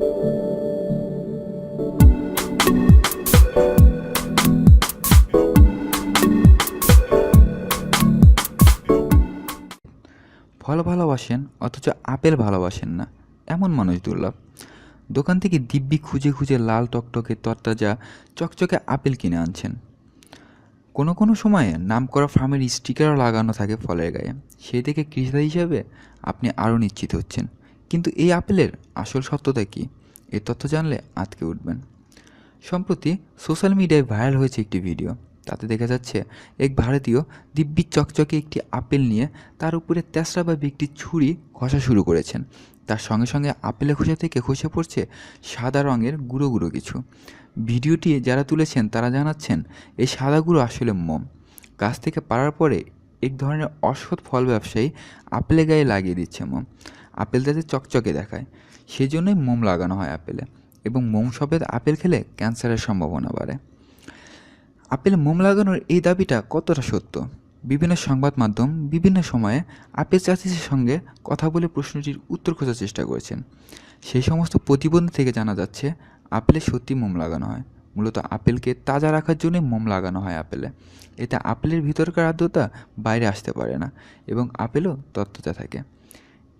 ফল ভালোবাসেন, অথচ আপেল ভালোবাসেন না, এমন মানুষ দুর্লভ। দোকান থেকে দিব্যি খুঁজে খুঁজে লাল টকটকে তরতাজা, চকচকে আপেল কিনে আনছেন। কোনো কোনো সময়ে নামকরা ফার্মের স্টিকারও লাগানো থাকে ফলের গায়ে। সেই থেকে কৃষিতা হিসাবে আপনি আরও নিশ্চিত হচ্ছেন। কিন্তু এই আপেলের আসল সত্যতা কী? এই তথ্য জানলে আটকে উঠবেন। সম্প্রতি সোশ্যাল মিডিয়ায় ভাইরাল হয়েছে একটি ভিডিও। তাতে দেখা যাচ্ছে, এক ভারতীয় দিব্যি চকচকে একটি আপেল নিয়ে তার উপরে তেসরা বা একটি ছুরি ঘষা শুরু করেছেন। তার সঙ্গে সঙ্গে আপেলের খোসা থেকে খসে পড়ছে সাদা রঙের গুঁড়ো গুঁড়ো কিছু। ভিডিওটি যারা তুলেছেন তারা জানাচ্ছেন, এই সাদা গুঁড়ো আসলে মোম। গাছ থেকে পাড়ার পরে এক ধরনের অসৎ ফল ব্যবসায়ী আপেলের গায়ে লাগিয়ে দিচ্ছে মোম। আপেল যাতে চকচকে দেখায়। সেই জন্যই মোম লাগানো হয় আপেলে এবং মোম সবেদ আপেল খেলে ক্যান্সারের সম্ভাবনা বাড়ে। আপেল মোম লাগানোর এই দাবিটা কতটা সত্য? বিভিন্ন সংবাদ মাধ্যম বিভিন্ন সময়ে আপেল চাষিদের সঙ্গে কথা বলে প্রশ্নটির উত্তর খোঁজার চেষ্টা করেছেন। সেই সমস্ত প্রতিবন্ধী থেকে জানা যাচ্ছে, আপেলে সত্যি মোম লাগানো হয়। মূলত আপেলকে তাজা রাখার জন্য মোম লাগানো হয় আপেলে। এতে আপেলের ভিতরকার আর্দ্রতা বাইরে আসতে পারে না এবং আপেলও তত্ত্বতা থাকে।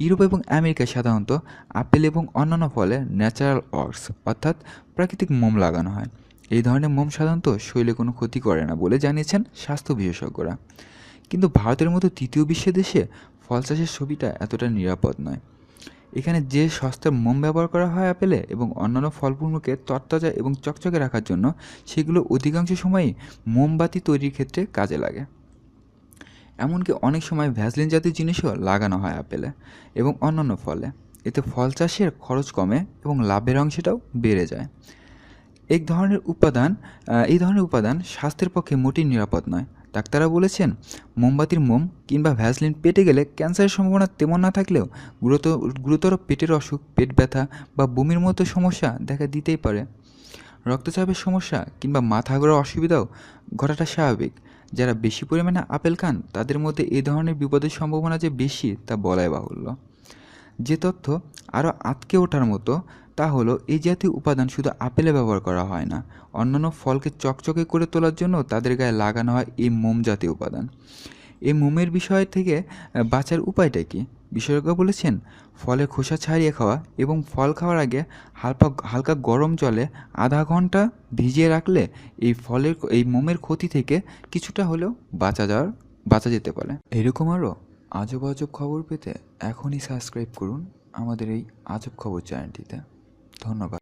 ইউরোপ এবং আমেরিকায় সাধারণত আপেল এবং অন্যান্য ফলে ন্যাচারাল অর্কস অর্থাৎ প্রাকৃতিক মোম লাগানো হয়। এই ধরনের মোম সাধারণত শরীরে কোনো ক্ষতি করে না বলে জানিয়েছেন স্বাস্থ্য বিশেষজ্ঞরা। কিন্তু ভারতের মতো তৃতীয় বিশ্বের দেশে ফল চাষের ছবিটা এতটা নিরাপদ নয়। এখানে যে সস্তার মোম ব্যবহার করা হয় আপেলে এবং অন্যান্য ফলমূলকে তরতাজা এবং চকচকে রাখার জন্য, সেগুলো অধিকাংশ সময়ই মোমবাতি তৈরির ক্ষেত্রে কাজে লাগে। এমনকি অনেক সময় ভ্যাসলিন জাতীয় জিনিসও লাগানো হয় আপেলে এবং অন্যান্য ফলে। এতে ফল চাষের খরচ কমে এবং লাভের অংশটাও বেড়ে যায়। এক ধরনের উপাদান এই ধরনের উপাদান স্বাস্থ্যের পক্ষে মোটেই নিরাপদ নয়। ডাক্তাররা বলেছেন, মোমবাতির মোম কিংবা ভ্যাসলিন পেটে গেলে ক্যান্সারের সম্ভাবনা তেমন না থাকলেও গুরুতর গুরুতর পেটের অসুখ, পেট ব্যথা বা বমির মতো সমস্যা দেখা দিতেই পারে। রক্তচাপের সমস্যা কিংবা মাথা ঘোরার অসুবিধাও ঘটাটা স্বাভাবিক। যারা বেশি পরিমাণে আপেল খান, তাদের মধ্যে এ ধরনের বিপদের সম্ভাবনা যে বেশি তা বলাই বাহুল্য। যে তথ্য আরও আটকে ওঠার মতো, তা হলো এই জাতীয় উপাদান শুধু আপেলে ব্যবহার করা হয় না, অন্যান্য ফলকে চকচকে করে তোলার জন্য তাদের গায়ে লাগানো হয় এই মোম জাতীয় উপাদান। এই মোমের বিষয় থেকে বাঁচার উপায়টা কি? বিশেষজ্ঞ বলেছেন ফলের খোসা ছাড়িয়ে খাওয়া এবং ফল খাওয়ার আগে হালকা হালকা গরম জলে আধা ঘণ্টা ভিজিয়ে রাখলে এই ফলের, এই মোমের ক্ষতি থেকে কিছুটা হলেও বাঁচা যাওয়ার, বাঁচা যেতে পারে। এরকম আরও আজব আজব খবর পেতে এখনই সাবস্ক্রাইব করুন আমাদের এই আজব খবর চ্যানেলটিতে। ধন্যবাদ।